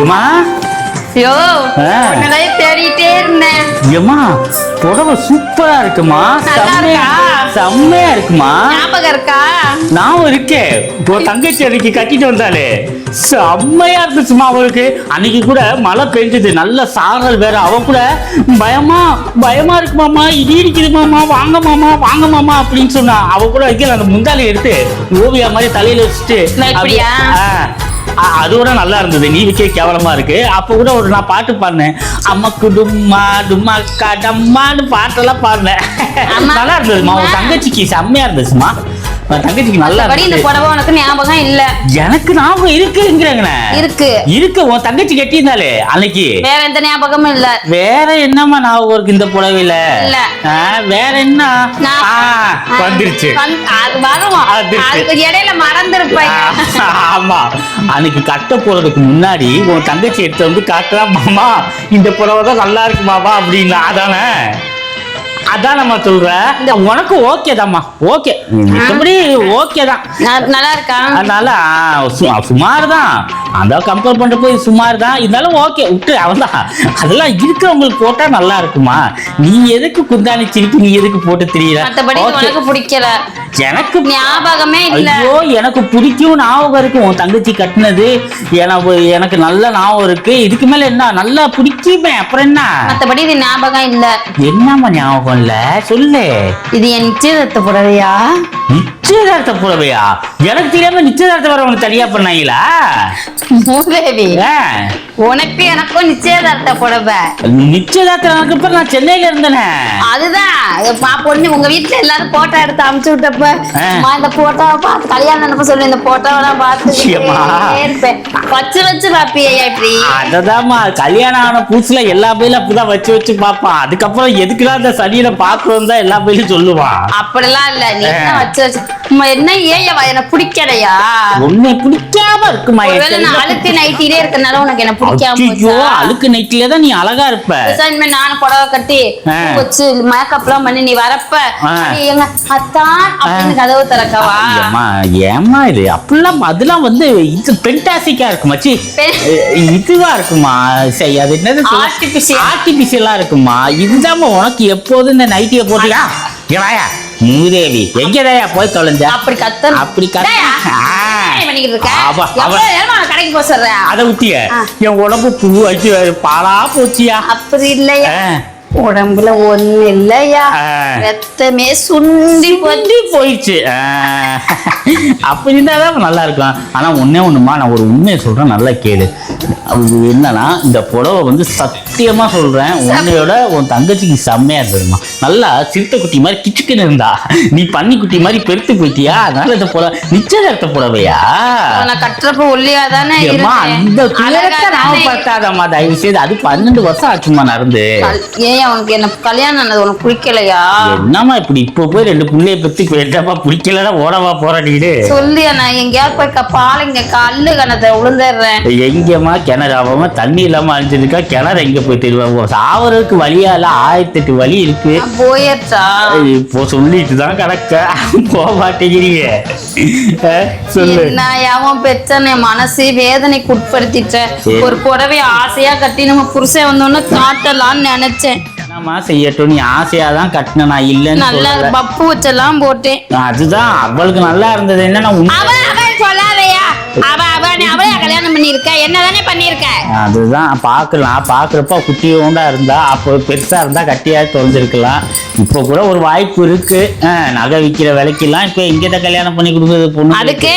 ஏமா ஐயோ தேடிட்டே இருந்தேன். ஏமா புடவை சூப்பரா இருக்குமா? செம்மையா? செம்மையா இருக்குமா? ஞாபகம் இருக்கா? நான் இருக்கேன். உன் தங்கச்சி அன்னைக்கு கட்டிட்டு வந்தாலே செம்மையா இருந்துச்சுமா அவளுக்கு. அன்னைக்கு கூட மழை பெஞ்சது. நல்ல சாரல் வேற. அவ கூட பயமா பயமா இருக்கு மாமா இடி இடிக்குது மாமா வாங்க மாமா வாங்க மாமா அப்படின்னு சொன்னா அவ கூட வைக்கல அந்த முந்தாலை எடுத்து ஓவியா மாதிரி தலையில வச்சுட்டு அது கூட நல்லா இருந்தது. நீ விக்க கேவலமா இருக்கு. அப்ப கூட ஒரு நான் பாட்டு பாடினேன். அம்மக்கு டும்மா டும்மாக்கா டம்மான்னு பாட்டெல்லாம் பாடினேன். நல்லா இருந்ததுமா? உன் தங்கச்சிக்கு செம்மையா இருந்துச்சுமா? தங்கச்சிக்கு நல்லா படி இந்த புடவை உனக்கு ஞாபகம் இல்ல. எனக்கு ஞாபகம் இருக்குங்கிறேங்கண்ணே. இருக்கு. இருக்கு. உன் தங்கச்சி கட்டியிருந்தாலே அன்னைக்கு. வேற எந்த ஞாபகமும் இல்ல. வேற என்னம்மா ஞாபகம் இருக்கு இந்த புடவையில? இல்ல. வேற என்ன? வந்துருச்சு. வரும். அதுக்கு இடையில மறந்துருப்பேன். ஆமா. அன்னைக்கு கட்ட போறதுக்கு முன்னாடி உன் தங்கச்சி எடுத்து வந்து காட்டுறா மாமா இந்த புடவை தான் நல்லா இருக்கு மாமா அப்படின்னா அதானே? அதான் நம்ம சொல்ற. உனக்கு ஓகே தாம்மா. ஓகே மத்தபடி ஓகே தான். நல்லா இருக்கா அதனால சுமார் தான் அந்த கம்பேர் பண்றப்போ இது சுமார் தான் இருந்தாலும் ஓகே விட்டு அவன்தான் அதெல்லாம் இருக்கிறவங்களுக்கு போட்டா நல்லா இருக்குமா? நீ எதுக்கு குந்தாணி சிரிப்பு நீ எதுக்கு போட்டு தெரியல மத்தபடி உனக்கு பிடிக்கல. எனக்கு ஞாபகமே இல்ல. ஐயோ எனக்கு பிடிக்கும் ஞாபகம் இருக்கு. உன் தங்கச்சி கட்டினது. எனக்கு எனக்கு நல்ல ஞாபகம் இருக்கு. இதுக்கு மேல என்ன? நல்லா பிடிக்குமே. அப்புறம் என்ன? மத்தபடி இது ஞாபகம் இல்ல. என்னம்மா ஞாபகம் இல்ல? சொல்லு. இது என் நிச்சயதத்த புடவையா? நிச்சயதார்த்த புடவையா? எனக்கு தெரியாம நிச்சயதார்த்த வர உனக்கு தனியா பண்ணாங்களா? உனக்கு எனக்கும் நிச்சயதார்த்த புடவை. நிச்சயதார்த்தம் நடக்கப்ப நான் சென்னையில இருந்தேனே. அதுதான். பொண்ணு உங்க வீட்டுல எல்லாரும் போட்டோ எடுத்து அமுச்சு விட்டப்ப இந்த போட்டோவை பார்த்து கல்யாணம் நினைப்ப சொல்லி இந்த போட்டோவெல்லாம் பார்த்து. இருப்பேன். வச்சு வச்சு பாப்பியா இப்படி. அததாம்மா. கல்யாணம் ஆன புதுசுல எல்லா பையிலும் அப்படிதான் வச்சு வச்சு பார்ப்பான் அதுக்கப்புறம் எதுக்குலாம் அந்த சனியில பாக்குறோம் தான் எல்லா பையிலும் சொல்லுவான்? அப்படிலாம் இல்ல. நீ வச்சு வச்சு. என்ன ஏயவா எனக்கு பிடிக்கலையா? உன்னை பிடிக்காம இருக்குமா. அழுக்கு நைட்டிலே இருக்கனால உனக்கு என்ன பிடிக்காம? அழுக்கு நைட்டில தான் நீ அழகா இருப்ப. நானும் புடவை கட்டி வச்சு மேக்கப் எல்லாம் பண்ணி நீ வரப்ப எங்க அத்தான் கதவு திறக்கவா? ஏம்மா ஏம்மா இது? அப்படிலாம் அதெல்லாம் வந்து இது பென்டாசிக்கா இருக்கு மச்சி பெ- இதுவா இருக்குமா? சரி அது என்னது? Artificial. ஆர்டிபிஷியலா இருக்குமா? இதுதாம்மா உனக்கு எப்போதும் இந்த நைட்டிய போட்டியா? இங்க வாயா. மூதேவி எங்கதாயா போய் தொலைஞ்ச? அப்படி கத்த அப்படி கடைக்கு போக சொல்றேன் அதை விட்டிய. என் உடம்பு பூ வச்சு பாலா போச்சியா? அப்படி இல்லையா. உடம்புல ஒண்ணு இல்லையா. ரத்தமே சுண்டி சுண்டி போயிடுச்சு. அப்படி இருந்தாதான் நல்லா இருக்கும். ஆனா ஒண்ணே ஒண்ணுமா நான் ஒரு உண்மையை சொல்றேன் நல்லா கேளு. அது என்னன்னா இந்த புடவை வந்து சத்தியமா சொல்றேன் உன்னையோட உன் தங்கச்சிக்கு செம்மையா இருந்ததுமா. நல்லா சிறுத்தை குட்டி மாதிரி கிச்சுக்குன்னு இருந்தா. நீ பன்னி குட்டி மாதிரி பெருத்து போயிட்டியா? அதனால இந்த புடவை நிச்சயதார்த்த புடவையா? நான் கட்டுறப்ப ஒல்லியா தானே அந்த நாம பார்த்தாதம்மா தயவு செய்து அது பன்னெண்டு வருஷம் ஆச்சுமா நடந்து. ஏன் அவனுக்கு என்ன கல்யாணம் ஆனது உனக்கு பிடிக்கலையா? என்னம்மா இப்படி இப்போ போய் ரெண்டு பிள்ளைய பத்தி என்னப்பா பிடிக்கலன்னா ஓடவா போராடிட்டு சொல்லியா நான் எங்கேயாவது போய் க- பாலுங்க கல்லு கணத்தை விழுந்துடுறேன் எங்கேம்மா கிணறு ஆகாம தண்ணி இல்லாம அழிஞ்சிருக்கா கிணறு எங்க போய் தெரியுமா சாவறதுக்கு வழியா இல்ல ஆயிரத்தி எட்டு வழி இருக்கு. நான் இப்போ சொல்லிட்டு தான் கிடக்க போக மாட்டேங்கிறீங்க அஹ், சொல்லு. என்ன அவன் பெற்ற மனசு வேதனைக்கு உட்படுத்திட்ட. சரி. ஒரு புடவை ஆசையா கட்டி நம்ம புருஷன் வந்தோன்னு காட்டலாம்னு நினைச்சேன். என்னம்மா செய்யட்டும்? நீ ஆசையா தான் கட்டின நான் இல்லைன்னு நல்லா சொல்லல. பப்பு வச்செல்லாம் போட்டேன். அதுதான் அவளுக்கு நல்லா இருந்தது. என்ன நான் உண்மை- அவ அவன் சொல்லாதையா. அவ அவன் அவளையா கல்யாணம் பண்ணிருக்க என்னதானே பண்ணிருக்க அதுதான் பார்க்கலாம். பார்க்குறப்ப குட்டியோண்டா இருந்தா அப்போ பெருசா இருந்தா கட்டியா தொலைஞ்சிருக்கலாம். இப்போ கூட ஒரு வாய்ப்பு இருக்கு. அஹ், நகை விற்கிற விலைக்கெல்லாம் இப்போ இங்கே கல்யாணம் பண்ணி கொடுக்குறது பொண்ணு. அதுக்கு?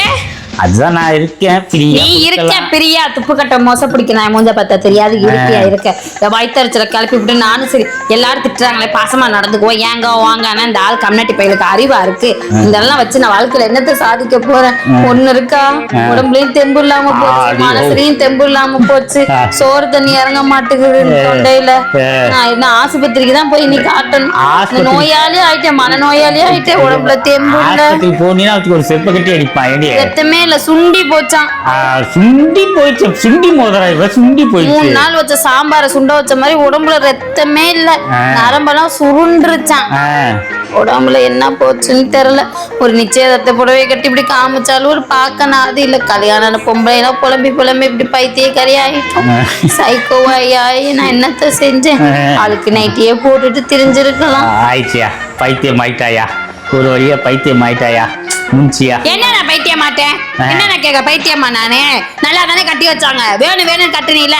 அதுதான் நான் இருக்கேன் ஃப்ரீயா நீ இருக்க பிரியா. துப்பு கட்ட மோச பிடிக்க நான் மூஞ்ச பார்த்தா தெரியாது. இருக்கியா இருக்க. இந்த வயிற்றுச்சல கிளப்பி விட்டு நானும் சரி எல்லாரும் திட்டுறாங்களே பாசமா நடந்துக்குவோம் ஏங்க வாங்க ஆனா இந்த ஆள் கம்யூனிட்டி பையலுக்கு அறிவா இருக்கு. இதெல்லாம் வச்சு நான் வாழ்க்கையில என்னத்த சாதிக்க போறேன்? ஒண்ணு இருக்கா? உடம்புலயும் தெம்பு இல்லாம போச்சு. மனசுலயும் தெம்பு இல்லாம போச்சு. சோறு தண்ணி இறங்க மாட்டேங்குது தொண்டையில. நான் என்ன ஆஸ்பத்திரிக்கு தான் போய் நீ காட்டணும்? இந்த ஆஸ்பத்திரி- நோயாளி ஆயிட்டேன் மனநோயாளி ஆயிட்டேன் உடம்புல தெம்பு இல்ல. போனீங்கன்னா ஒரு செப்ப கட்டி அடிப்பான் ஏடி ரத்தமே இல்ல சுண்டி போச்சான் சுண்டி போயிடுச்சு சுண்டி மோதிரம் இவ சுண்டி மூணு போயிடுச்சு நாள் வச்ச சாம்பார சுண்ட வச்ச மாதிரி உடம்புல ரத்தமே இல்ல. நரம்பெல்லாம் சுருண்டுருச்சான் உடம்புல என்ன போச்சுன்னு தெரியல. ஒரு நிச்சயதார்த்த புடவை கட்டி இப்படி காமிச்சாலும் ஒரு பார்க்க நான் அது இல்ல. கல்யாணம் பொம்பளை எல்லாம் புலம்பி புலம்பி இப்படி பைத்திய கறி ஆயிட்டோம் சைக்கோவாயி ஆகி நான் என்னத்த செஞ்சேன். ஆளுக்கு நைட்டியே போட்டுட்டு திரிஞ்சிருக்கலாம். ஆயிடுச்சியா? பைத்தியம் ஆயிட்டாயா? ஒரு வழியா பைத்தியம் ஆயிட்டாயா? முஞ்சியா? என்ன நான் மாட்டேன் என்ன நான் கேட்க பைத்தியமா நானு? நல்லா தானே கட்டி வச்சாங்க. வேணும் வேணும் கட்டுனீல?